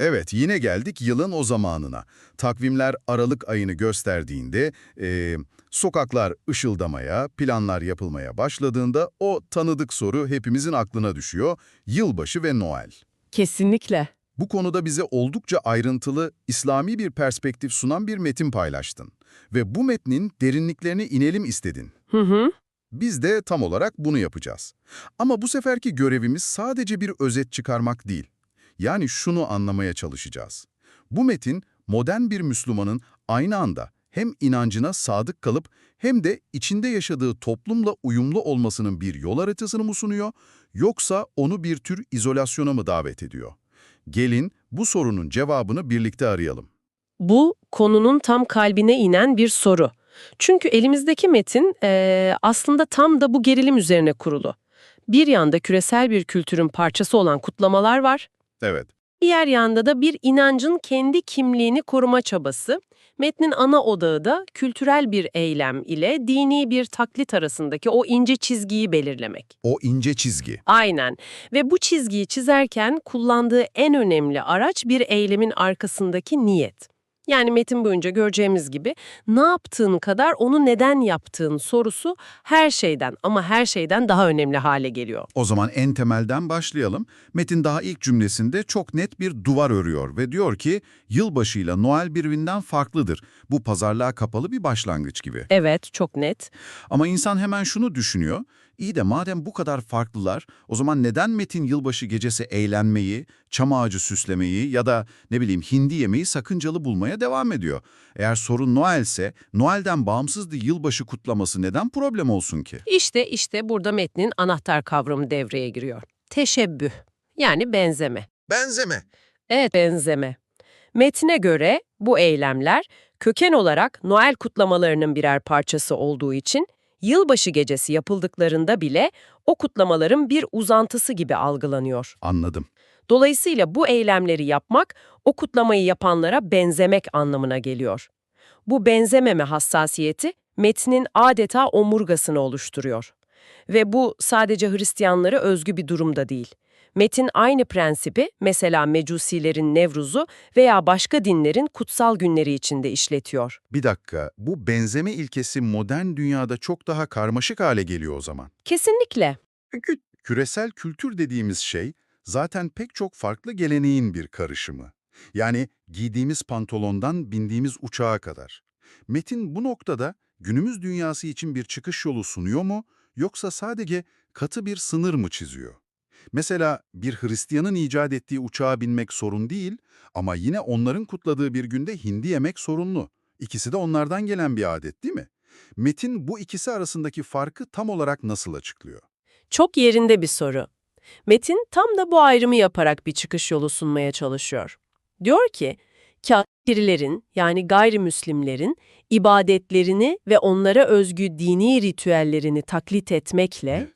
Evet, yine geldik yılın o zamanına. Takvimler Aralık ayını gösterdiğinde, e, sokaklar ışıldamaya, planlar yapılmaya başladığında o tanıdık soru hepimizin aklına düşüyor. Yılbaşı ve Noel. Kesinlikle. Bu konuda bize oldukça ayrıntılı, İslami bir perspektif sunan bir metin paylaştın. Ve bu metnin derinliklerine inelim istedin. Hı hı. Biz de tam olarak bunu yapacağız. Ama bu seferki görevimiz sadece bir özet çıkarmak değil. Yani şunu anlamaya çalışacağız. Bu metin modern bir Müslümanın aynı anda hem inancına sadık kalıp hem de içinde yaşadığı toplumla uyumlu olmasının bir yol haritasını mı sunuyor, yoksa onu bir tür izolasyona mı davet ediyor? Gelin bu sorunun cevabını birlikte arayalım. Bu konunun tam kalbine inen bir soru. Çünkü elimizdeki metin eee, aslında tam da bu gerilim üzerine kurulu. Bir yanda küresel bir kültürün parçası olan kutlamalar var, Evet, diğer yanda da bir inancın kendi kimliğini koruma çabası. Metnin ana odağı da kültürel bir eylem ile dini bir taklit arasındaki o ince çizgiyi belirlemek. o ince çizgi. Aynen. Ve bu çizgiyi çizerken kullandığı en önemli araç bir eylemin arkasındaki niyet. Yani metin boyunca göreceğimiz gibi ne yaptığın kadar onu neden yaptığın sorusu her şeyden ama her şeyden daha önemli hale geliyor. O zaman en temelden başlayalım. Metin daha ilk cümlesinde çok net bir duvar örüyor ve diyor ki yılbaşıyla Noel birbirinden farklıdır. Bu pazarlığa kapalı bir başlangıç gibi. Evet, çok net. Ama insan hemen şunu düşünüyor. İyi de madem bu kadar farklılar, o zaman neden Metin yılbaşı gecesi eğlenmeyi, çam ağacı süslemeyi ya da ne bileyim hindi yemeyi sakıncalı bulmaya devam ediyor? Eğer sorun Noel'se, Noel'den bağımsız bir yılbaşı kutlaması neden problem olsun ki? İşte işte burada metnin anahtar kavramı devreye giriyor. Teşebbüh, yani benzeme. Benzeme. Evet, benzeme. Metne göre bu eylemler köken olarak Noel kutlamalarının birer parçası olduğu için yılbaşı gecesi yapıldıklarında bile o kutlamaların bir uzantısı gibi algılanıyor. Anladım. Dolayısıyla bu eylemleri yapmak o kutlamayı yapanlara benzemek anlamına geliyor. Bu benzememe hassasiyeti metnin adeta omurgasını oluşturuyor. Ve bu sadece Hristiyanlara özgü bir durum da değil. Metin aynı prensibi mesela Mecusilerin Nevruz'u veya başka dinlerin kutsal günleri içinde işletiyor. Bir dakika, bu benzeme ilkesi modern dünyada çok daha karmaşık hale geliyor o zaman. Kesinlikle. Çünkü küresel kültür dediğimiz şey zaten pek çok farklı geleneğin bir karışımı. Yani giydiğimiz pantolondan bindiğimiz uçağa kadar. Metin bu noktada günümüz dünyası için bir çıkış yolu sunuyor mu yoksa sadece katı bir sınır mı çiziyor? Mesela bir Hristiyanın icat ettiği uçağa binmek sorun değil ama yine onların kutladığı bir günde hindi yemek sorunlu. İkisi de onlardan gelen bir adet değil mi? Metin bu ikisi arasındaki farkı tam olarak nasıl açıklıyor? Çok yerinde bir soru. Metin tam da bu ayrımı yaparak bir çıkış yolu sunmaya çalışıyor. Diyor ki, kafirlerin yani gayrimüslimlerin ibadetlerini ve onlara özgü dini ritüellerini taklit etmekle,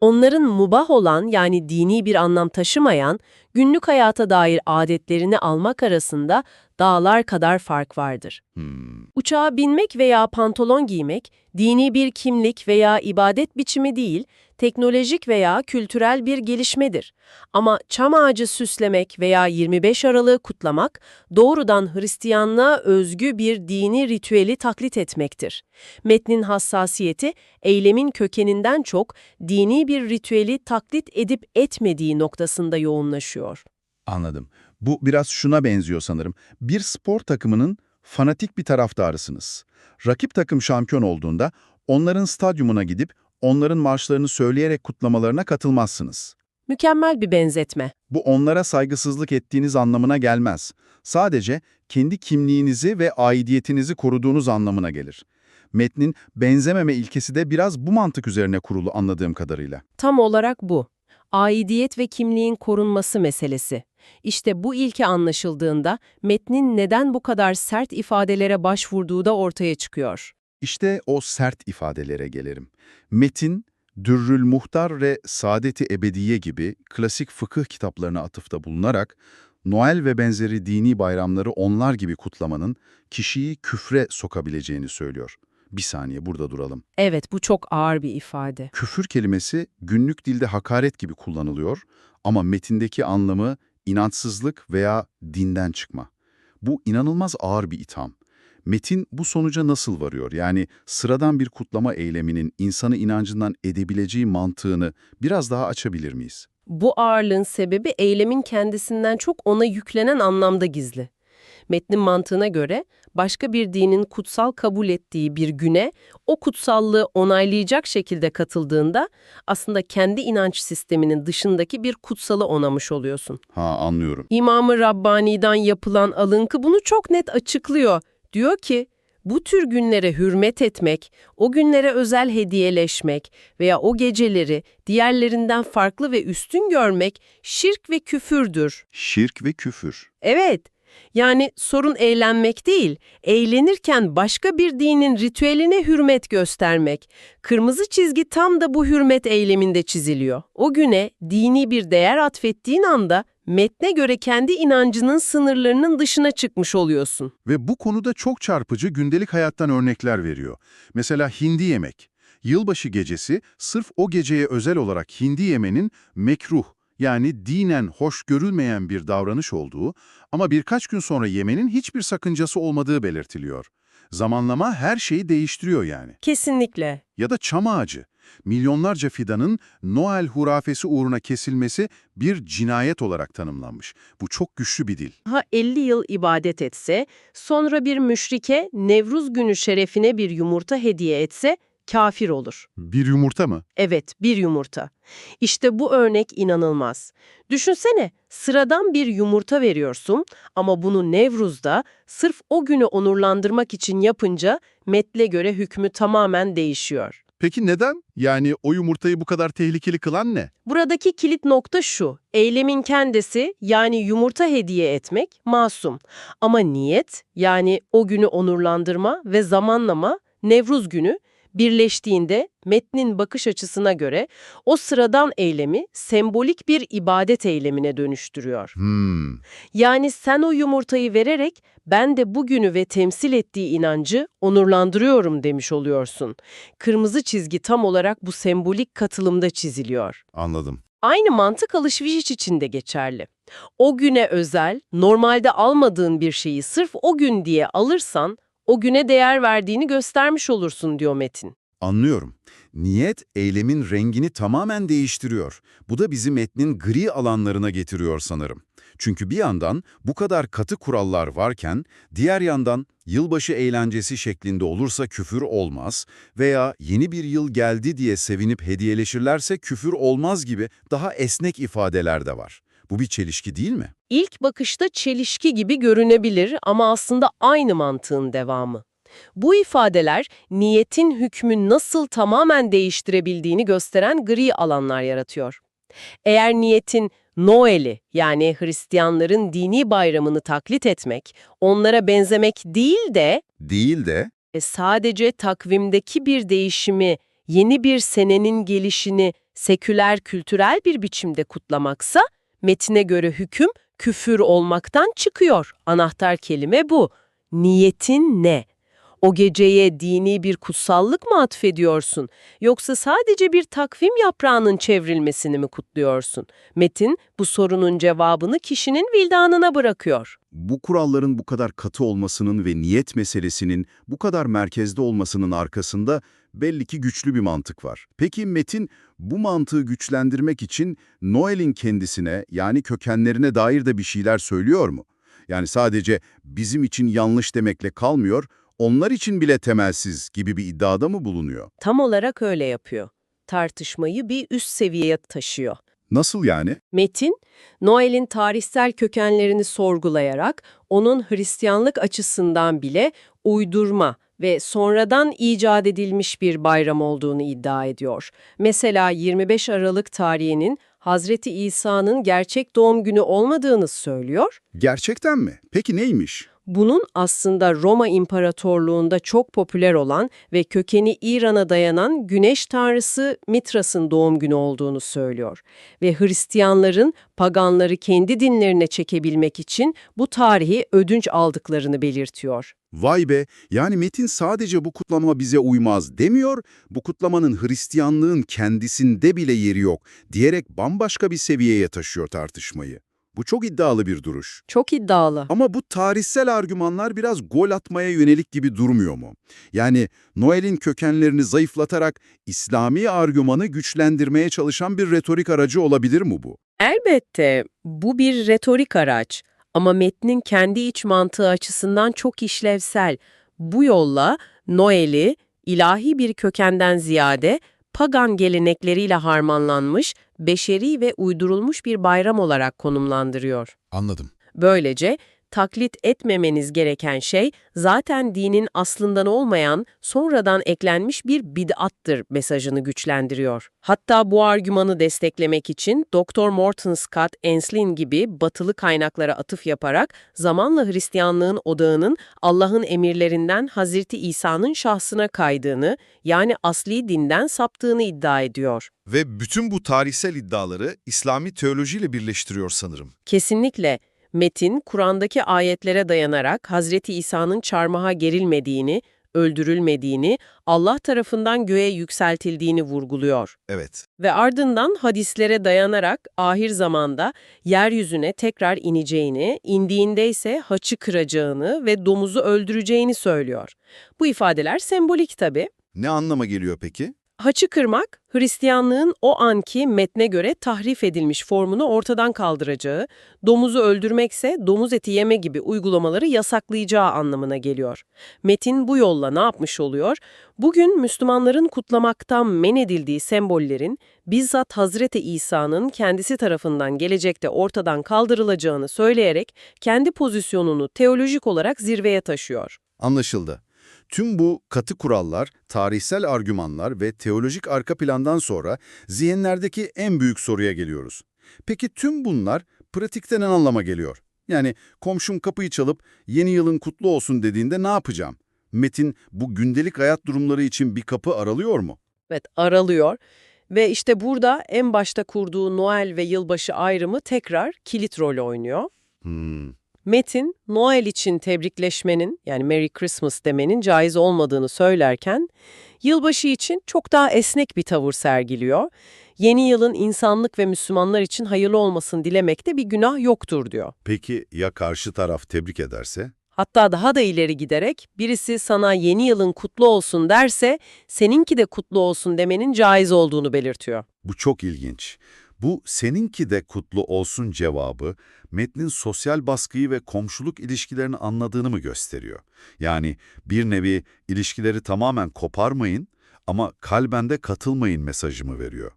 onların mubah olan yani dini bir anlam taşımayan günlük hayata dair adetlerini almak arasında dağlar kadar fark vardır. Hmm, Uçağa binmek veya pantolon giymek, dini bir kimlik veya ibadet biçimi değil, teknolojik veya kültürel bir gelişmedir. Ama çam ağacı süslemek veya 25 Aralık'ı kutlamak, doğrudan Hristiyanlığa özgü bir dini ritüeli taklit etmektir. Metnin hassasiyeti, eylemin kökeninden çok dini bir ritüeli taklit edip etmediği noktasında yoğunlaşıyor. anladım. Bu biraz şuna benziyor sanırım. Bir spor takımının fanatik bir taraftarısınız. Rakip takım şampiyon olduğunda onların stadyumuna gidip onların marşlarını söyleyerek kutlamalarına katılmazsınız. Mükemmel bir benzetme. Bu onlara saygısızlık ettiğiniz anlamına gelmez. Sadece kendi kimliğinizi ve aidiyetinizi koruduğunuz anlamına gelir. Metnin benzememe ilkesi de biraz bu mantık üzerine kurulu anladığım kadarıyla. Tam olarak bu. Aidiyet ve kimliğin korunması meselesi. İşte bu ilke anlaşıldığında metnin neden bu kadar sert ifadelere başvurduğu da ortaya çıkıyor. İşte o sert ifadelere gelelim. Metin, Dürrül Muhtar ve Saadet-i Ebediye gibi klasik fıkıh kitaplarına atıfta bulunarak, Noel ve benzeri dini bayramları onlar gibi kutlamanın kişiyi küfre sokabileceğini söylüyor. Bir saniye burada duralım. Evet, bu çok ağır bir ifade. Küfür kelimesi günlük dilde hakaret gibi kullanılıyor ama metindeki anlamı inançsızlık veya dinden çıkma. Bu inanılmaz ağır bir itham. Metin bu sonuca nasıl varıyor? Yani sıradan bir kutlama eyleminin insanı inancından edebileceği mantığını biraz daha açabilir miyiz? Bu ağırlığın sebebi eylemin kendisinden çok ona yüklenen anlamda gizli. Metnin mantığına göre başka bir dinin kutsal kabul ettiği bir güne o kutsallığı onaylayacak şekilde katıldığında aslında kendi inanç sisteminin dışındaki bir kutsalı onamış oluyorsun. Ha anlıyorum. İmam-ı Rabbani'den yapılan alınkı bunu çok net açıklıyor. Diyor ki, bu tür günlere hürmet etmek, o günlere özel hediyeleşmek veya o geceleri diğerlerinden farklı ve üstün görmek şirk ve küfürdür. Şirk ve küfür. Evet, yani sorun eğlenmek değil, eğlenirken başka bir dinin ritüeline hürmet göstermek. Kırmızı çizgi tam da bu hürmet eyleminde çiziliyor. O güne dini bir değer atfettiğin anda metne göre kendi inancının sınırlarının dışına çıkmış oluyorsun. Ve bu konuda çok çarpıcı gündelik hayattan örnekler veriyor. Mesela hindi yemek. Yılbaşı gecesi sırf o geceye özel olarak hindi yemenin mekruh yani dinen hoş görülmeyen bir davranış olduğu ama birkaç gün sonra yemenin hiçbir sakıncası olmadığı belirtiliyor. Zamanlama her şeyi değiştiriyor yani. Kesinlikle. Ya da çam ağacı. Milyonlarca fidanın Noel hurafesi uğruna kesilmesi bir cinayet olarak tanımlanmış. Bu çok güçlü bir dil. Ha 50 yıl ibadet etse, sonra bir müşrike Nevruz günü şerefine bir yumurta hediye etse kafir olur. Bir yumurta mı? Evet, bir yumurta. İşte bu örnek inanılmaz. Düşünsene, sıradan bir yumurta veriyorsun ama bunu Nevruz'da sırf o günü onurlandırmak için yapınca metle göre hükmü tamamen değişiyor. Peki neden? Yani o yumurtayı bu kadar tehlikeli kılan ne? Buradaki kilit nokta şu, eylemin kendisi yani yumurta hediye etmek masum. Ama niyet yani o günü onurlandırma ve zamanlama Nevruz günü birleştiğinde metnin bakış açısına göre o sıradan eylemi sembolik bir ibadet eylemine dönüştürüyor. Hmm, Yani sen o yumurtayı vererek ben de bugünü ve temsil ettiği inancı onurlandırıyorum demiş oluyorsun. Kırmızı çizgi tam olarak bu sembolik katılımda çiziliyor. anladım. Aynı mantık alışveriş için de geçerli. O güne özel, normalde almadığın bir şeyi sırf o gün diye alırsan, o güne değer verdiğini göstermiş olursun diyor Metin. Anlıyorum. Niyet, eylemin rengini tamamen değiştiriyor. Bu da bizi metnin gri alanlarına getiriyor sanırım. Çünkü bir yandan bu kadar katı kurallar varken, diğer yandan yılbaşı eğlencesi şeklinde olursa küfür olmaz veya yeni bir yıl geldi diye sevinip hediyeleşirlerse küfür olmaz gibi daha esnek ifadeler de var. Bu bir çelişki değil mi? İlk bakışta çelişki gibi görünebilir ama aslında aynı mantığın devamı. Bu ifadeler niyetin hükmü nasıl tamamen değiştirebildiğini gösteren gri alanlar yaratıyor. Eğer niyetin Noel'i yani Hristiyanların dini bayramını taklit etmek, onlara benzemek değil de Değil de e, sadece takvimdeki bir değişimi, yeni bir senenin gelişini seküler kültürel bir biçimde kutlamaksa, metine göre hüküm küfür olmaktan çıkıyor. Anahtar kelime bu. Niyetin ne? O geceye dini bir kutsallık mı atfediyorsun? Yoksa sadece bir takvim yaprağının çevrilmesini mi kutluyorsun? Metin bu sorunun cevabını kişinin vicdanına bırakıyor. Bu kuralların bu kadar katı olmasının ve niyet meselesinin bu kadar merkezde olmasının arkasında belli ki güçlü bir mantık var. Peki Metin bu mantığı güçlendirmek için Noel'in kendisine yani kökenlerine dair de bir şeyler söylüyor mu? Yani sadece bizim için yanlış demekle kalmıyor, onlar için bile temelsiz gibi bir iddiada mı bulunuyor? Tam olarak öyle yapıyor. Tartışmayı bir üst seviyeye taşıyor. Nasıl yani? Metin, Noel'in tarihsel kökenlerini sorgulayarak onun Hristiyanlık açısından bile uydurma ve sonradan icat edilmiş bir bayram olduğunu iddia ediyor. Mesela 25 Aralık tarihinin Hazreti İsa'nın gerçek doğum günü olmadığını söylüyor. Gerçekten mi? Peki neymiş? Bunun aslında Roma İmparatorluğunda çok popüler olan ve kökeni İran'a dayanan güneş tanrısı Mitras'ın doğum günü olduğunu söylüyor. Ve Hristiyanların paganları kendi dinlerine çekebilmek için bu tarihi ödünç aldıklarını belirtiyor. Vay be, yani Metin sadece bu kutlama bize uymaz demiyor, bu kutlamanın Hristiyanlığın kendisinde bile yeri yok diyerek bambaşka bir seviyeye taşıyor tartışmayı. Bu çok iddialı bir duruş. Çok iddialı. Ama bu tarihsel argümanlar biraz gol atmaya yönelik gibi durmuyor mu? Yani Noel'in kökenlerini zayıflatarak İslami argümanı güçlendirmeye çalışan bir retorik aracı olabilir mi bu? Elbette bu bir retorik araç ama metnin kendi iç mantığı açısından çok işlevsel. Bu yolla Noel'i ilahi bir kökenden ziyade pagan gelenekleriyle harmanlanmış, beşeri ve uydurulmuş bir bayram olarak konumlandırıyor. Anladım. Böylece taklit etmemeniz gereken şey zaten dinin aslından olmayan, sonradan eklenmiş bir bid'attır mesajını güçlendiriyor. Hatta bu argümanı desteklemek için Dr. Morton Scott Enslin gibi batılı kaynaklara atıf yaparak zamanla Hristiyanlığın odağının Allah'ın emirlerinden Hazreti İsa'nın şahsına kaydığını, yani asli dinden saptığını iddia ediyor. Ve bütün bu tarihsel iddiaları İslami teolojiyle birleştiriyor sanırım. Kesinlikle metin Kur'an'daki ayetlere dayanarak Hazreti İsa'nın çarmıha gerilmediğini, öldürülmediğini, Allah tarafından göğe yükseltildiğini vurguluyor. Evet. Ve ardından hadislere dayanarak ahir zamanda yeryüzüne tekrar ineceğini, indiğinde ise haçı kıracağını ve domuzu öldüreceğini söylüyor. Bu ifadeler sembolik tabii. Ne anlama geliyor peki? Haçı kırmak, Hristiyanlığın o anki metne göre tahrif edilmiş formunu ortadan kaldıracağı, domuzu öldürmekse domuz eti yeme gibi uygulamaları yasaklayacağı anlamına geliyor. Metin bu yolla ne yapmış oluyor? Bugün Müslümanların kutlamaktan men edildiği sembollerin bizzat Hazreti İsa'nın kendisi tarafından gelecekte ortadan kaldırılacağını söyleyerek kendi pozisyonunu teolojik olarak zirveye taşıyor. Anlaşıldı. Tüm bu katı kurallar, tarihsel argümanlar ve teolojik arka plandan sonra zihinlerdeki en büyük soruya geliyoruz. Peki tüm bunlar pratikte ne anlama geliyor? Yani komşum kapıyı çalıp yeni yılın kutlu olsun dediğinde ne yapacağım? Metin bu gündelik hayat durumları için bir kapı aralıyor mu? Evet, aralıyor. Ve işte burada en başta kurduğu Noel ve yılbaşı ayrımı tekrar kilit rol oynuyor. Hmm. Metin, Noel için tebrikleşmenin, yani Merry Christmas demenin caiz olmadığını söylerken, yılbaşı için çok daha esnek bir tavır sergiliyor. Yeni yılın insanlık ve Müslümanlar için hayırlı olmasını dilemekte bir günah yoktur diyor. Peki ya karşı taraf tebrik ederse? Hatta daha da ileri giderek birisi sana yeni yılın kutlu olsun derse seninki de kutlu olsun demenin caiz olduğunu belirtiyor. Bu çok ilginç. Bu seninki de kutlu olsun cevabı metnin sosyal baskıyı ve komşuluk ilişkilerini anladığını mı gösteriyor? Yani bir nevi ilişkileri tamamen koparmayın ama kalben de katılmayın mesajımı veriyor.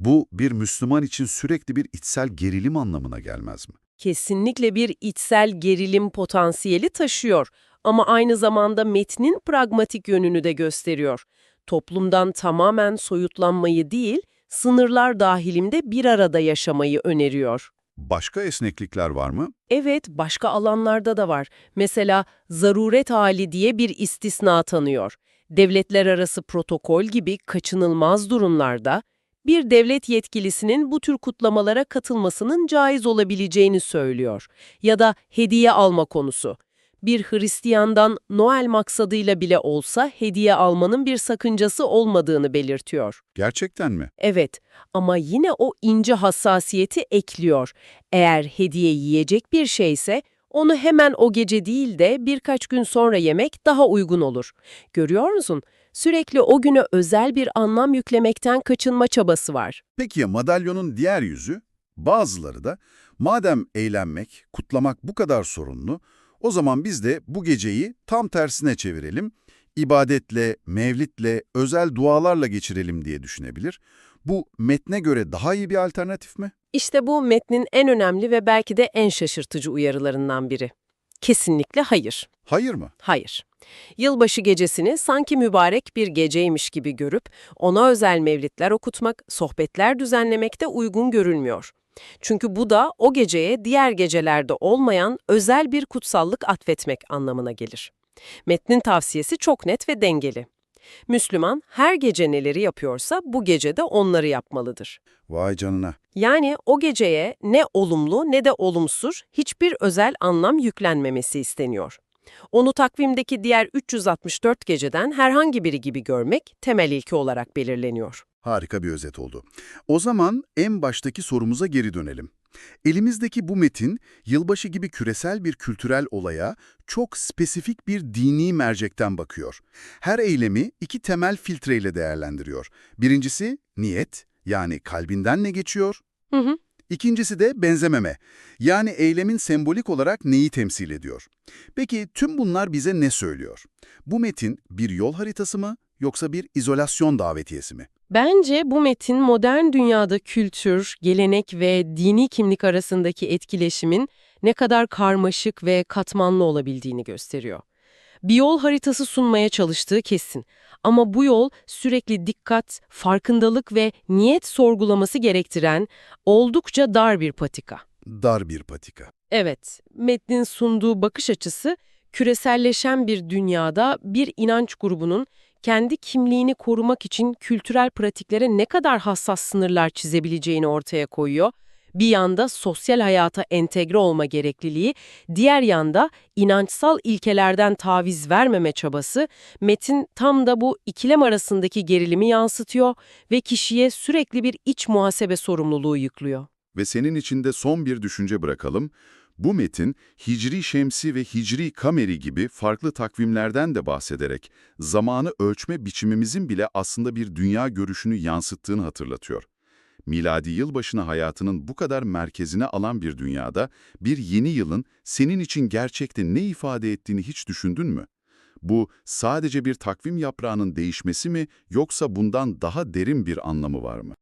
Bu bir Müslüman için sürekli bir içsel gerilim anlamına gelmez mi? Kesinlikle bir içsel gerilim potansiyeli taşıyor ama aynı zamanda metnin pragmatik yönünü de gösteriyor. Toplumdan tamamen soyutlanmayı değil, sınırlar dahilinde bir arada yaşamayı öneriyor. Başka esneklikler var mı? Evet, başka alanlarda da var. Mesela zaruret hali diye bir istisna tanıyor. Devletler arası protokol gibi kaçınılmaz durumlarda bir devlet yetkilisinin bu tür kutlamalara katılmasının caiz olabileceğini söylüyor. Ya da hediye alma konusu. Bir Hristiyandan Noel maksadıyla bile olsa hediye almanın bir sakıncası olmadığını belirtiyor. Gerçekten mi? Evet ama yine o ince hassasiyeti ekliyor. Eğer hediye yiyecek bir şeyse onu hemen o gece değil de birkaç gün sonra yemek daha uygun olur. Görüyor musun? Sürekli o güne özel bir anlam yüklemekten kaçınma çabası var. Peki ya madalyonun diğer yüzü? Bazıları da madem eğlenmek, kutlamak bu kadar sorunlu, o zaman biz de bu geceyi tam tersine çevirelim, ibadetle, mevlitle, özel dualarla geçirelim diye düşünebilir. Bu metne göre daha iyi bir alternatif mi? İşte bu metnin en önemli ve belki de en şaşırtıcı uyarılarından biri. Kesinlikle hayır. Hayır mı? Hayır. Yılbaşı gecesini sanki mübarek bir geceymiş gibi görüp ona özel mevlitler okutmak, sohbetler düzenlemek de uygun görülmüyor. Çünkü bu da o geceye diğer gecelerde olmayan özel bir kutsallık atfetmek anlamına gelir. Metnin tavsiyesi çok net ve dengeli. Müslüman her gece neleri yapıyorsa bu gece de onları yapmalıdır. Vay canına. Yani o geceye ne olumlu ne de olumsuz hiçbir özel anlam yüklenmemesi isteniyor. Onu takvimdeki diğer 364 geceden herhangi biri gibi görmek temel ilke olarak belirleniyor. Harika bir özet oldu. O zaman en baştaki sorumuza geri dönelim. Elimizdeki bu metin, yılbaşı gibi küresel bir kültürel olaya çok spesifik bir dini mercekten bakıyor. Her eylemi iki temel filtreyle değerlendiriyor. Birincisi niyet, yani kalbinden ne geçiyor? Hı hı. İkincisi de benzememe, yani eylemin sembolik olarak neyi temsil ediyor? Peki tüm bunlar bize ne söylüyor? Bu metin bir yol haritası mı yoksa bir izolasyon davetiyesi mi? Bence bu metin modern dünyada kültür, gelenek ve dini kimlik arasındaki etkileşimin ne kadar karmaşık ve katmanlı olabildiğini gösteriyor. Bir yol haritası sunmaya çalıştığı kesin. Ama bu yol sürekli dikkat, farkındalık ve niyet sorgulaması gerektiren oldukça dar bir patika. Dar bir patika. Evet, metnin sunduğu bakış açısı küreselleşen bir dünyada bir inanç grubunun kendi kimliğini korumak için kültürel pratiklere ne kadar hassas sınırlar çizebileceğini ortaya koyuyor. Bir yanda sosyal hayata entegre olma gerekliliği, diğer yanda inançsal ilkelerden taviz vermeme çabası, metin tam da bu ikilem arasındaki gerilimi yansıtıyor ve kişiye sürekli bir iç muhasebe sorumluluğu yüklüyor. Ve senin içinde son bir düşünce bırakalım. Bu metin, Hicri Şemsi ve Hicri Kameri gibi farklı takvimlerden de bahsederek zamanı ölçme biçimimizin bile aslında bir dünya görüşünü yansıttığını hatırlatıyor. Miladi yılbaşını hayatının bu kadar merkezine alan bir dünyada bir yeni yılın senin için gerçekte ne ifade ettiğini hiç düşündün mü? Bu sadece bir takvim yaprağının değişmesi mi yoksa bundan daha derin bir anlamı var mı?